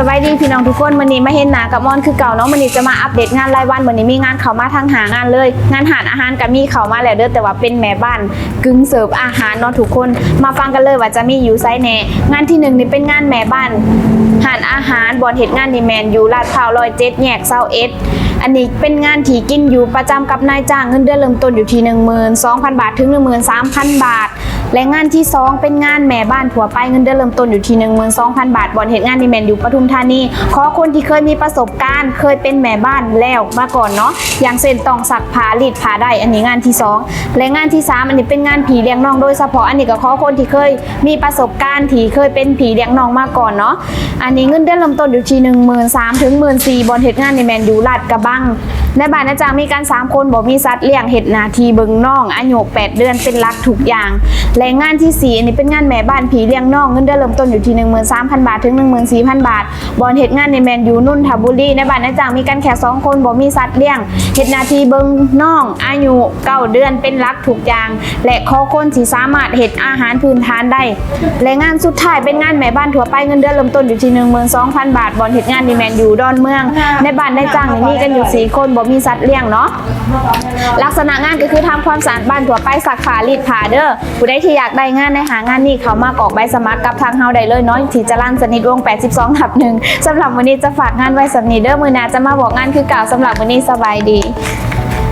สบายดีพี่น้องทุกคนวันนี้มาเห็นหนากับมอนคือเก่าเนาะวันนี้จะมาอัปเดตงานรายวันวันนี้มีงานเขามาทางหางานเลย งานหารอาหารกับมีเขามาแล้วเด้อแต่ว่าเป็นแม่บ้านกึ่งเสิร์ฟอาหารเนาะทุกคนมาฟังกันเลยว่าจะมีอยู่ไซแน่งานที่หนึ่งนี่เป็นงานแม่บ้านหารอาหารบอนเหตุงานดีแมนอยู่ลาดพร้าวร้อยเจ็ดแยกเซาเอสอันนี้เป็นงานที่กินอยู่ประจำกับนายจ้างเงินเดือนเริ่มต้นอยู่ที่12,000 บาทถึง 13,000 บาท และงานที่ 2 เป็นงานแม่บ้านถั่วไปเงินเดือนเริ่มต้นอยู่ที่ 12,000 บาทบอนเหตุงานดีแมนอยู่ปทุมธานีขอคนที่เคยมีประสบการณ์ เคยเป็นแม่บ้านแล้วมาก่อนเนาะอย่างเช่นตองสักผารีดผาได้อันนี้งานที่ 2 และงานที่ 3 อันนี้เป็นงานผีเลี้ยงน้องโดยเฉพาะอันนี้ก็ขอคนที่เคยมีประสบการณ์ที่เคยเป็นผีเลี้ยงน้องมาก่อนเนาะอันนี้เงินเดือนเริ่มต้นอยู่ที่13,000ถึง14,000บอนเหตุงานดีแมนอยู่ลาดกระบัง ในบ้านนะจ๊ะมีกัน3คนบอกมีสัตว์เลี้ยงเห็ดนาทีเบิงน่องอายุ8เดือนเป็นหลักทุกอย่างและงานที่ 4 อันนี้เป็นงานแม่บ้านผีเลี้ยงน่องเงินเดือนเริ่มต้นอยู่ที่ 13,000 บาทถึง 14,000 บาทบอลเห็ดงานในแมนยูนุ่นทบุรีในบ้านนะจ๊ะมีกันแค่2คนบอกมีสัตว์เลี้ยงเห็ดนาทีเบิงน่องอายุ9เดือนเป็นหลักทุกอย่างและขอคนที่สามารถเห็ดอาหารพื้นฐานได้และงานสุดท้ายเป็นงานแม่บ้านทั่วไปเงินเดือนเริ่มต้นอยู่ที่ 12,000 บาทบอลเห็ดงานในแมนยูดอนเมือง ในบ้านในจ้างนี่กันอยู่สี่คนบ่มีสัตว์เลี้ยงเนาะลักษณะงานก็คือทำความสะอาดบ้านทั่วไปสักฝารีดผาเด้อผู้ใดที่อยากได้งานในหางานนี้เขามากรอกใบสมัครกับทางเฮาได้เลยเนาะที่จรันสนิทวง 82ทับหนึ่งสำหรับวันนี้จะฝากงานไว้สำนีเด้อมือนาจะมาบอกงานคือเก่าสำหรับวันนี้สบายดี